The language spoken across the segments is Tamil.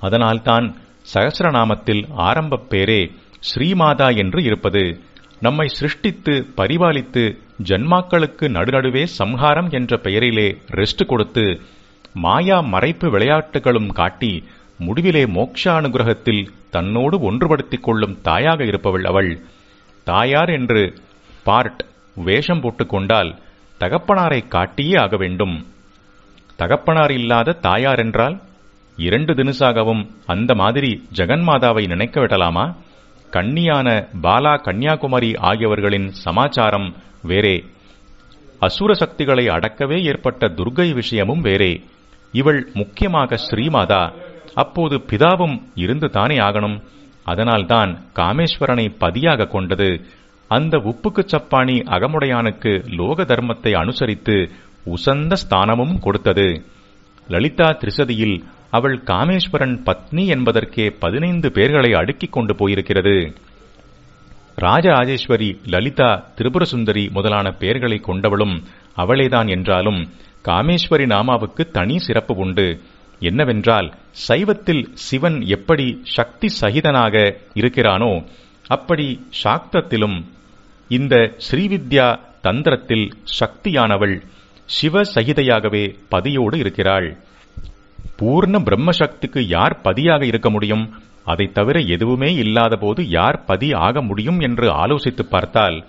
அதனால்தான் சகசரநாமத்தில் ஆரம்பப் பேரே ஸ்ரீமாதா என்று இருப்பது. நம்மை சிருஷ்டித்து பரிபாலித்து ஜன்மாக்களுக்கு நடுநடுவே சம்ஹாரம் என்ற பெயரிலே ரெஸ்ட் கொடுத்து மாயா மறைப்பு விளையாட்டுகளும் காட்டி முடிவிலே மோக்ஷானுகிரகத்தில் தன்னோடு ஒன்றுபடுத்திக் கொள்ளும் தாயாக இருப்பவள் அவள். தாயார் என்று பார்ட் வேஷம் போட்டுக்கொண்டால் தகப்பனாரை காட்டியே ஆக வேண்டும். தகப்பனார் இல்லாத தாயார் என்றால் இரண்டு தினுசாகவும் அந்த மாதிரி ஜெகன்மாதாவை நினைக்க விடலாமா கன்னியான பாலா கன்னியாகுமரி ஆகியவர்களின் சமாச்சாரம் வேறே. அசுர சக்திகளை அடக்கவே ஏற்பட்ட துர்கை விஷயமும் வேறே. இவள் முக்கியமாக ஸ்ரீமாதா. அப்போது பிதாவும் இருந்து தானே ஆகணும். அதனால்தான் காமேஸ்வரனை பதியாக கொண்டது. அந்த உப்புக்குச் சப்பாணி அகமுடையானுக்கு லோக தர்மத்தை அனுசரித்து உசந்த ஸ்தானமும் கொடுத்தது. லலிதா திரிசதியில் அவள் காமேஸ்வரன் பத்னி என்பதற்கே பதினைந்து பேர்களை அடுக்கிக் கொண்டு போயிருக்கிறது. ராஜராஜேஸ்வரி லலிதா திரிபுரசுந்தரி முதலான பெயர்களை கொண்டவளும் அவளேதான் என்றாலும் காமேஸ்வரி நாமாவுக்கு தனி சிறப்பு உண்டு. என்னவென்றால் சைவத்தில் சிவன் எப்படி சக்தி சகிதனாக இருக்கிறானோ அப்படி சாக்தத்திலும் இந்த ஸ்ரீவித்யா தந்திரத்தில் சக்தியானவள் சிவ சகிதையாகவே பதியோடு இருக்கிறாள். பூர்ண பிரம்மசக்திக்கு யார் பதியாக இருக்க முடியும்? அதைத் தவிர எதுவுமே இல்லாதபோது யார் பதி ஆக முடியும் என்று ஆலோசித்து பார்த்தால்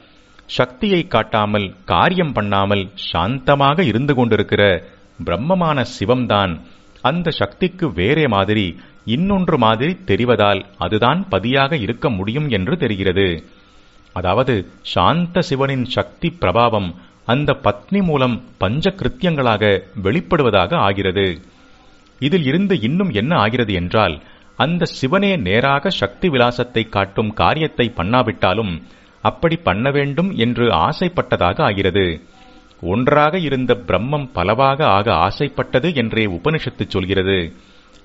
சக்தியை காட்டாமல் காரியம் பண்ணாமல் சாந்தமாக இருந்து கொண்டிருக்கிற பிரம்மமான சிவம்தான். அந்த சக்திக்கு வேறே மாதிரி இன்னொன்று மாதிரி தெரிவதால் அதுதான் பதியாக இருக்க முடியும் என்று தெரிகிறது. அதாவது சாந்த சிவனின் சக்தி பிரபாவம் அந்த பத்னி மூலம் பஞ்ச கிருத்தியங்களாக வெளிப்படுவதாக ஆகிறது. இதில் இருந்து இன்னும் என்ன ஆகிறது என்றால் அந்த சிவனே நேராக சக்தி விலாசத்தை காட்டும் காரியத்தை பண்ணாவிட்டாலும் அப்படி பண்ண வேண்டும் என்று ஆசைப்பட்டதாக ஆகிறது. ஒன்றாக இருந்த பிரம்மம் பலவாக ஆக ஆசைப்பட்டது என்றே உபனிஷத்து சொல்கிறது.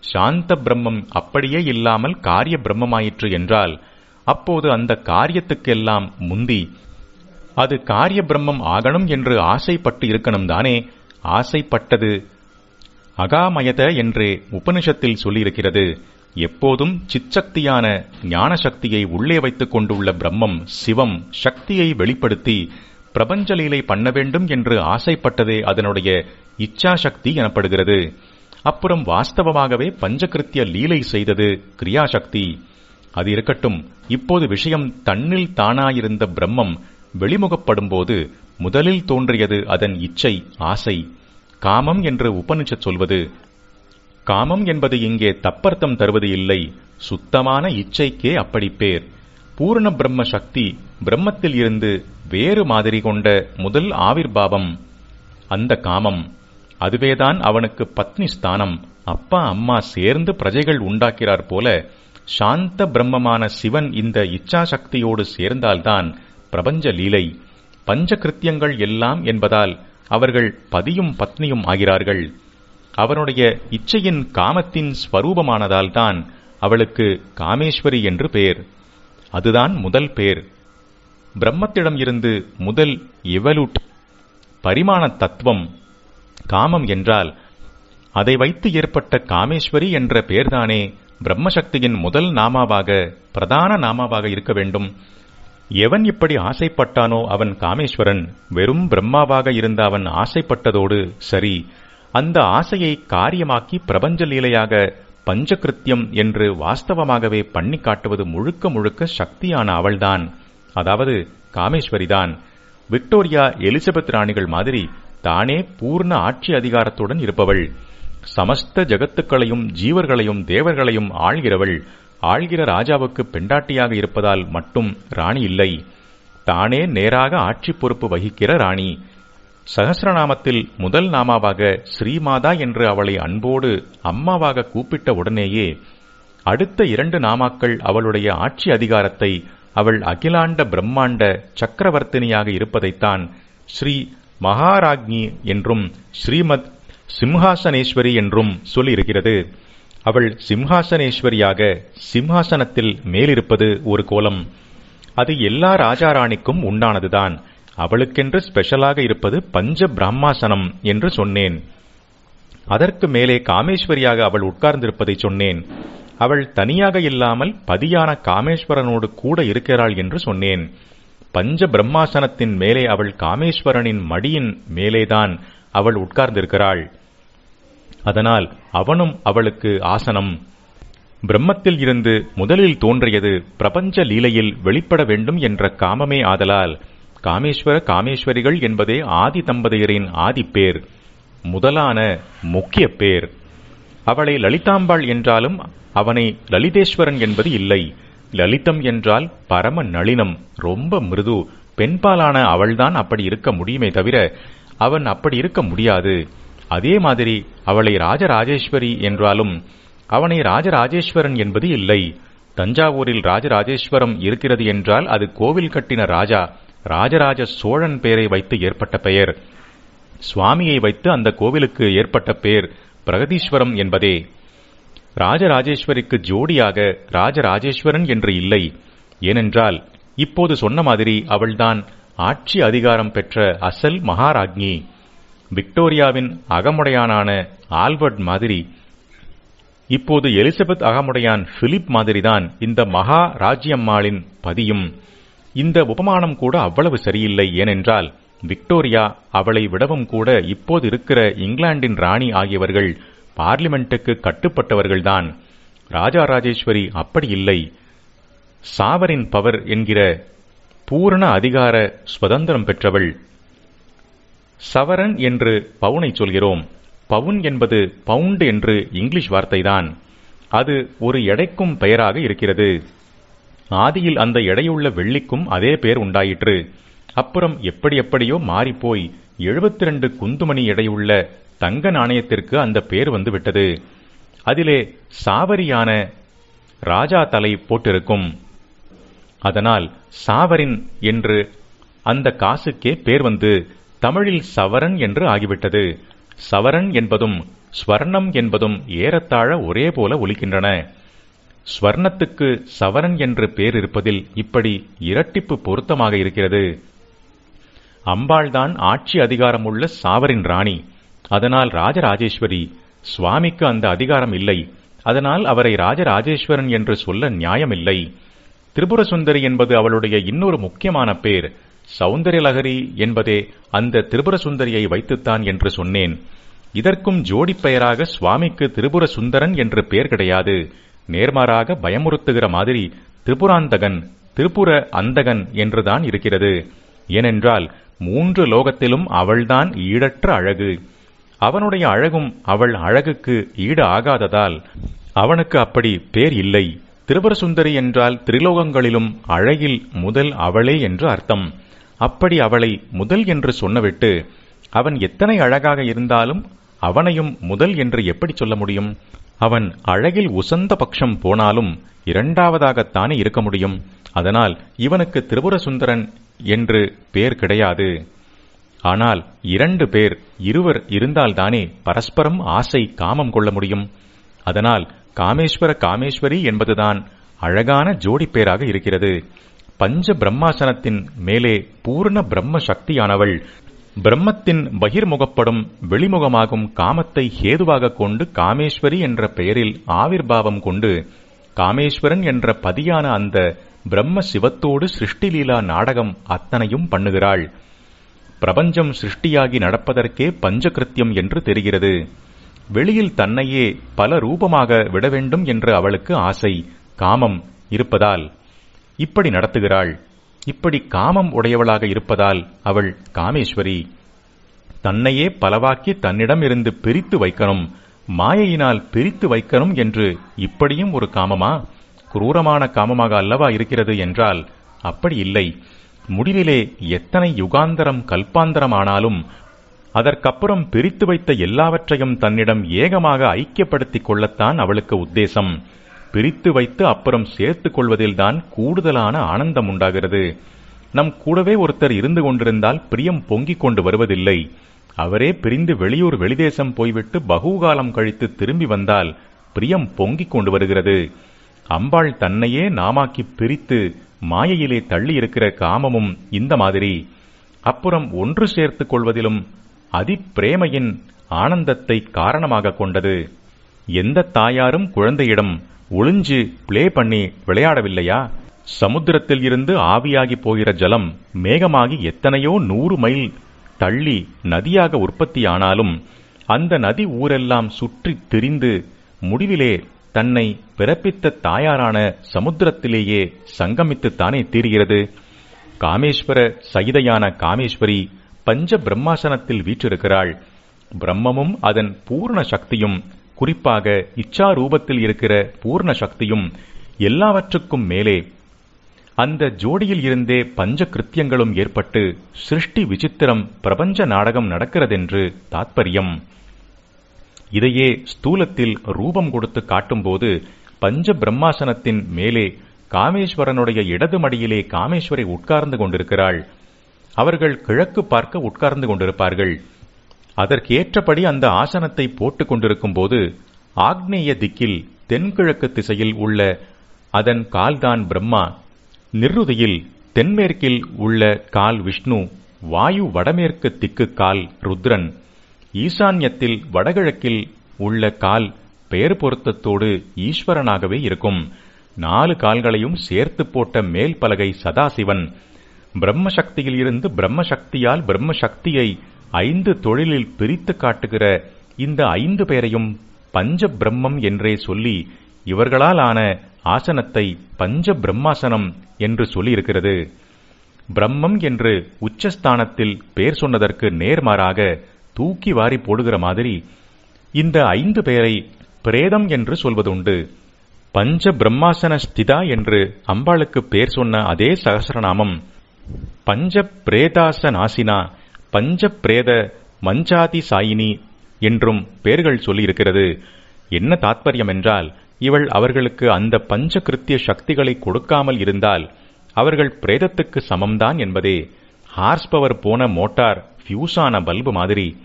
சாந்த பிரம்மம் அப்படியே இல்லாமல் காரிய பிரம்மமாயிற்று என்றால் அப்போது அந்த காரியத்துக்கெல்லாம் முந்தி அது காரிய பிரம்மம் ஆகணும் என்று ஆசைப்பட்டு இருக்கணும் தானே ஆசைப்பட்டது அகாமயத என்றே உபனிஷத்தில் சொல்லியிருக்கிறது. எப்போதும் சிச்சக்தியான ஞான சக்தியை உள்ளே வைத்துக் கொண்டுள்ள பிரம்மம் சிவம் சக்தியை வெளிப்படுத்தி பிரபஞ்சலீலை பண்ண வேண்டும் என்று ஆசைப்பட்டதே அதனுடைய இச்சாசக்தி எனப்படுகிறது. அப்புறம் வாஸ்தவமாகவே பஞ்சகிருத்திய லீலை செய்தது கிரியாசக்தி. அது இருக்கட்டும் இப்போது விஷயம் தன்னில் தானாயிருந்த பிரம்மம் வெளிமுகப்படும்போது முதலில் தோன்றியது அதன் இச்சை ஆசை. காமம் என்று உபனிஷத் சொல்வது காமம் என்பது இங்கே தப்பர்த்தம் தருவது இல்லை சுத்தமான இச்சைக்கே அப்படி பேர். பூர்ண பிரம்ம சக்தி பிரம்மத்தில் இருந்து வேறு மாதிரி கொண்ட முதல் ஆவிர்பாவம் அந்த காமம். அதுவேதான் அவனுக்கு பத்னி ஸ்தானம். அப்பா அம்மா சேர்ந்து பிரஜைகள் உண்டாக்கிறார் போல சாந்த பிரம்மமான சிவன் இந்த இச்சாசக்தியோடு சேர்ந்தால்தான் பிரபஞ்ச லீலை. பஞ்ச கிருத்தியங்கள் எல்லாம் என்பதால் அவர்கள் பதியும் பத்னியும் ஆகிறார்கள். அவனுடைய இச்சையின் காமத்தின் ஸ்வரூபமானதால்தான் அவளுக்கு காமேஸ்வரி என்று பெயர். அதுதான் முதல் பேர் பிரம்மத்திடம் இருந்து முதல் எவலுட் பரிமாண தத்துவம் காமம் என்றால் அதை வைத்து ஏற்பட்ட காமேஸ்வரி என்ற பெயர்தானே பிரம்மசக்தியின் முதல் நாமாவாக பிரதான நாமாவாக இருக்க வேண்டும். எவன் இப்படி ஆசைப்பட்டானோ அவன் காமேஸ்வரன் வெறும் பிரம்மாவாக இருந்த அவன் ஆசைப்பட்டதோடு சரி அந்த ஆசையை காரியமாக்கி பிரபஞ்ச லீலையாக பஞ்சகிருத்தியம் என்று வாஸ்தவமாகவே பண்ணி காட்டுவது முழுக்க முழுக்க சக்தியான அவள்தான். அதாவது காமேஸ்வரிதான். விக்டோரியா எலிசபெத் ராணிகள் மாதிரி தானே பூர்ண ஆட்சி அதிகாரத்துடன் இருப்பவள். சமஸ்த ஜகத்துக்களையும் ஜீவர்களையும் தேவர்களையும் ஆள்கிறவள். ஆள்கிற ராஜாவுக்கு பெண்டாட்டியாக இருப்பதால் மட்டும் ராணி இல்லை. தானே நேராக ஆட்சி பொறுப்பு வகிக்கிற ராணி. சகசிரநாமத்தில் முதல் நாமாவாக ஸ்ரீமாதா என்று அவளை அன்போடு அம்மாவாக கூப்பிட்ட உடனேயே அடுத்த இரண்டு நாமாக்கள் அவளுடைய ஆட்சி அதிகாரத்தை அவள் அகிலாண்ட பிரம்மாண்ட சக்கரவர்த்தினியாக இருப்பதைத்தான் ஸ்ரீ மகாராஜ்ஞி என்றும் ஸ்ரீமத் சிம்ஹாசனேஸ்வரி என்றும் சொல்லியிருக்கிறது. அவள் சிம்ஹாசனேஸ்வரியாக சிம்ஹாசனத்தில் மேலிருப்பது ஒரு கோலம். அது எல்லா ராஜாராணிக்கும் உண்டானதுதான். அவளுக்கென்று ஸ்பெஷலாக இருப்பது பஞ்ச பிரம்மாசனம் என்று சொன்னேன். அதற்கு மேலே காமேஸ்வரியாக அவள் உட்கார்ந்திருப்பதை சொன்னேன். அவள் தனியாக இல்லாமல் பதியான காமேஸ்வரனோடு கூட இருக்கிறாள் என்று சொன்னேன். பஞ்ச பிரம்மாசனத்தின் மேலே அவள் காமேஸ்வரனின் மடியின் மேலேதான் அவள் உட்கார்ந்திருக்கிறாள். அதனால் அவனும் அவளுக்கு ஆசனம். பிரம்மத்தில் இருந்து முதலில் தோன்றியது பிரபஞ்ச லீலையில் வெளிப்பட வேண்டும் என்ற காமமே ஆதலால் காமேஸ்வர காமேஸ்வரிகள் என்பதே ஆதி தம்பதியரின் ஆதிப்பேர் முதலான முக்கிய பேர். அவளை லலிதாம்பாள் என்றாலும் அவனை லலிதேஸ்வரன் என்பது இல்லை. லலிதம் என்றால் பரம நளினம் ரொம்ப மிருது. பெண்பாலான அவள்தான் அப்படி இருக்க முடியுமே தவிர அவன் அப்படி இருக்க முடியாது. அதே மாதிரி அவளை ராஜராஜேஸ்வரி என்றாலும் அவனை ராஜராஜேஸ்வரன் என்பது இல்லை. தஞ்சாவூரில் ராஜராஜேஸ்வரம் இருக்கிறது என்றால் அது கோவில் கட்டின ராஜா ராஜராஜ சோழன் பெயரை வைத்து ஏற்பட்ட பெயர். சுவாமியை வைத்து அந்த கோவிலுக்கு ஏற்பட்ட பெயர் பிரகதீஸ்வரம் என்பதே. ராஜராஜேஸ்வரிக்கு ஜோடியாக ராஜராஜேஸ்வரன் என்று இல்லை. ஏனென்றால் இப்போது சொன்ன மாதிரி அவள்தான் ஆட்சி அதிகாரம் பெற்ற அசல் மகாராஜ்ஞி. விக்டோரியாவின் அகமுடையானான ஆல்வர்ட் மாதிரி. இப்போது எலிசபெத் அகமுடையான் பிலிப் மாதிரிதான் இந்த மகா ராஜ்யம்மாளின் பதியும். இந்த உபமானம் கூட அவ்வளவு சரியில்லை. ஏனென்றால் விக்டோரியா அவளை விடவும் கூட இப்போது இருக்கிற இங்கிலாந்தின் ராணி ஆகியவர்கள் பார்லிமெண்ட்டுக்கு கட்டுப்பட்டவர்கள்தான். ராஜா ராஜேஸ்வரி அப்படி இல்லை. சாவரின் பவர் என்கிற பூரண அதிகார சுதந்திரம் பெற்றவள். சவரன் என்று பவுனை சொல்கிறோம். பவுன் என்பது பவுண்ட் என்று இங்கிலீஷ் வார்த்தைதான். அது ஒரு எடைக்கும் பெயராக இருக்கிறது. ஆதியில் அந்த எடையுள்ள வெள்ளிக்கும் அதே பெயர் உண்டாயிற்று. அப்புறம் எப்படி எப்படியோ மாறிப்போய் எழுபத்தி ரெண்டு குந்துமணி எடையுள்ள தங்க நாணயத்திற்கு அந்த பேர் வந்து விட்டது அதிலே சாவரியான ராஜா தலை போட்டிருக்கும். அதனால் சாவரின் என்று அந்த காசுக்கே பேர் வந்து தமிழில் சவரன் என்று ஆகிவிட்டது. சவரன் என்பதும் ஸ்வர்ணம் என்பதும் ஏறத்தாழ ஒரே போல ஒலிக்கின்றன. ஸ்வர்ணத்துக்கு சவரன் என்று பேர் இருப்பதில் இப்படி இரட்டிப்பு பொருத்தமாக இருக்கிறது. அம்பாள்தான் ஆட்சி அதிகாரமுள்ள சாவரின் ராணி. அதனால் ராஜராஜேஸ்வரி சுவாமிக்கு அந்த அதிகாரம் இல்லை. அதனால் அவரை ராஜராஜேஸ்வரன் என்று சொல்ல நியாயமில்லை. திரிபுர சுந்தரி என்பது அவளுடைய இன்னொரு முக்கியமான பேர். சௌந்தர்யலகரி என்பதே அந்த திரிபுர சுந்தரியை வைத்துத்தான் என்று சொன்னேன். இதற்கும் ஜோடி பெயராக சுவாமிக்கு திரிபுர சுந்தரன் என்று பெயர் கிடையாது. நேர்மாறாக பயமுறுத்துகிற மாதிரி திரிபுராந்தகன் திரிபுர அந்தகன் என்றுதான் இருக்கிறது. ஏனென்றால் மூன்று லோகத்திலும் அவள்தான் ஈடற்ற அழகு. அவனுடைய அழகும் அவள் அழகுக்கு ஈடு ஆகாததால் அவனுக்கு அப்படி பேர் இல்லை. திரிபுரசுந்தரி என்றால் திரிலோகங்களிலும் அழகில் முதல் அவளே என்று அர்த்தம். அப்படி அவளை முதல் என்று சொன்னவிட்டு அவன் எத்தனை அழகாக இருந்தாலும் அவனையும் முதல் என்று எப்படி சொல்ல முடியும்? அவன் அழகில் உசந்த பட்சம் போனாலும் இரண்டாவதாகத்தானே இருக்க முடியும். அதனால் இவனுக்கு திரிபுரசுந்தரன் என்று பேர் கிடையாது. ஆனால் இரண்டு பேர் இருவர் இருந்தால்தானே பரஸ்பரம் ஆசை காமம் கொள்ள முடியும். அதனால் காமேஸ்வர காமேஸ்வரி என்பதுதான் அழகான ஜோடி பேராக இருக்கிறது. பஞ்ச பிரம்மாசனத்தின் மேலே பூர்ண பிரம்ம சக்தியானவள் பிரம்மத்தின் பகிர்முகப்படும் வெளிமுகமாகும் காமத்தை ஹேதுவாக கொண்டு காமேஸ்வரி என்ற பெயரில் ஆவிர்பாவம் கொண்டு காமேஸ்வரன் என்ற பதியான அந்த பிரம்ம சிவத்தோடு சிருஷ்டிலீலா நாடகம் அத்தனையும் பண்ணுகிறாள். பிரபஞ்சம் சிருஷ்டியாகி நடப்பதற்கே பஞ்சகிருத்தியம் என்று தெரிகிறது. வெளியில் தன்னையே பல ரூபமாக விட வேண்டும் என்று அவளுக்கு ஆசை காமம் இருப்பதால். இப்படி நடத்துகிறாள். இப்படி காமம் உடையவளாக இருப்பதால் அவள் காமேஸ்வரி. தன்னையே பலவாக்கி தன்னிடமிருந்து பிரித்து வைக்கணும். மாயையினால் பிரித்து வைக்கணும் என்று இப்படியும் ஒரு காமமா? குரூரமான காமமாக அல்லவா இருக்கிறது என்றால் அப்படி இல்லை. முடிவிலே எத்தனை யுகாந்தரம் கல்பாந்தரம் ஆனாலும் அதற்கப்புறம் பிரித்து வைத்த எல்லாவற்றையும் தன்னிடம் ஏகமாக ஐக்கியப்படுத்திக் கொள்ளத்தான் அவளுக்கு உத்தேசம். பிரித்து வைத்து அப்புறம் சேர்த்துக் கொள்வதில்தான் கூடுதலான ஆனந்தம் உண்டாகிறது. நம் கூடவே ஒருத்தர் இருந்து கொண்டிருந்தால் பிரியம் பொங்கிக் கொண்டு வருவதில்லை. அவரே பிரிந்து வெளியூர் வெளிதேசம் போய்விட்டு பகுகாலம் கழித்து திரும்பி வந்தால் பிரியம் பொங்கிக் கொண்டு வருகிறது. அம்பாள் தன்னையே நாமாக்கி பிரித்து மாயையிலே தள்ளி இருக்கிற காமமும் இந்த மாதிரி. அப்புறம் ஒன்று சேர்த்துக் கொள்வதிலும் அதிப்பிரேமையின் ஆனந்தத்தை காரணமாக கொண்டது. எந்த தாயாரும் குழந்தையிடம் ஒளிஞ்சு பிளே பண்ணி விளையாடவில்லையா? சமுத்திரத்தில் இருந்து ஆவியாகி போகிற ஜலம் மேகமாகி எத்தனையோ நூறு மைல் தள்ளி நதியாக உற்பத்தியானாலும் அந்த நதி ஊரெல்லாம் சுற்றித் திரிந்து முடிவிலே தன்னை பிறப்பித்த தாயாரான சமுத்திரத்திலேயே சங்கமித்துத்தானே தீர்கிறது. காமேஸ்வர சகிதையான காமேஸ்வரி பஞ்ச பிரம்மாசனத்தில் வீற்றிருக்கிறாள். பிரம்மமும் அதன் பூர்ண சக்தியும் குறிப்பாக இச்சா ரூபத்தில் இருக்கிற பூர்ண சக்தியும் எல்லாவற்றுக்கும் மேலே. அந்த ஜோடியில் இருந்தே பஞ்ச கிருத்தியங்களும் ஏற்பட்டு சிருஷ்டி விசித்திரம் பிரபஞ்ச நாடகம் நடக்கிறதென்று தாத்பரியம். இதையே ஸ்தூலத்தில் ரூபம் கொடுத்து காட்டும்போது பஞ்ச பிரம்மாசனத்தின் மேலே காமேஸ்வரனுடைய இடது மடியிலே காமேஸ்வரி உட்கார்ந்து கொண்டிருக்கிறாள். அவர்கள் கிழக்கு பார்க்க உட்கார்ந்து கொண்டிருப்பார்கள். அதற்கேற்றபடி அந்த ஆசனத்தை போட்டுக் கொண்டிருக்கும் போது ஆக்னேய திக்கில் தென்கிழக்கு திசையில் உள்ள அதன் கால்தான் பிரம்மா நிர்ருதியில் தென்மேற்கில் உள்ள கால் விஷ்ணு வாயு வடமேற்கு திக்கு கால் ருத்ரன் ஈசான்யத்தில் வடகிழக்கில் உள்ள கால் பெயர் பொருத்தத்தோடு ஈஸ்வரனாகவே இருக்கும். நாலு கால்களையும் சேர்த்து போட்ட மேல் பலகை சதாசிவன் பிரம்மசக்தியில் இருந்து பிரம்மசக்தியால் பிரம்மசக்தியை ஐந்து தொழிலில் பிரித்து காட்டுகிற இந்த ஐந்து பேரையும் பஞ்ச பிரம்மம் என்றே சொல்லி இவர்களால் ஆன ஆசனத்தை பஞ்ச பிரம்மாசனம் என்று சொல்லியிருக்கிறது. பிரம்மம் என்று உச்சஸ்தானத்தில் பேர் சொன்னதற்கு நேர்மாறாக தூக்கி வாரி போடுகிற மாதிரி இந்த ஐந்து பேரை பிரேதம் என்று சொல்வதுண்டு. பஞ்ச பிரம்மாசன ஸ்திதா என்று அம்பாளுக்கு பேர் சொன்ன அதே சகசரநாமம் பஞ்ச பிரேதாச நாசினா பஞ்ச பிரேத மஞ்சாதி சாயினி என்றும் பெயர்கள் சொல்லியிருக்கிறது. என்ன தாத்பரியம் என்றால் இவள் அவர்களுக்கு அந்த பஞ்ச கிருத்திய சக்திகளை கொடுக்காமல் இருந்தால் அவர்கள் பிரேதத்துக்கு சமம்தான் என்பதே. ஹார்ஸ் பவர் போன மோட்டார் ஃபியூஸான பல்பு மாதிரி.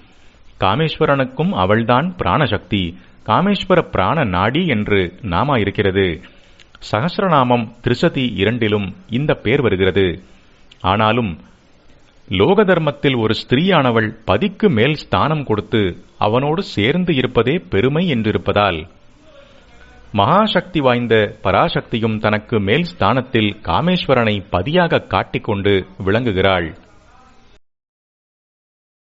காமேஸ்வரனுக்கும் அவள்தான் பிராணசக்தி. காமேஸ்வர பிராண நாடி என்று நாமா இருக்கிறது சகசிரநாமம் திருசதி இரண்டிலும் இந்த பேர் வருகிறது. ஆனாலும் லோக தர்மத்தில் ஒரு ஸ்திரீயானவள் பதிக்கு மேல் ஸ்தானம் கொடுத்து அவனோடு சேர்ந்து இருப்பதே பெருமை என்றிருப்பதால் மகாசக்தி வாய்ந்த பராசக்தியும் தனக்கு மேல் ஸ்தானத்தில் காமேஸ்வரனை பதியாக காட்டிக்கொண்டு விளங்குகிறாள்.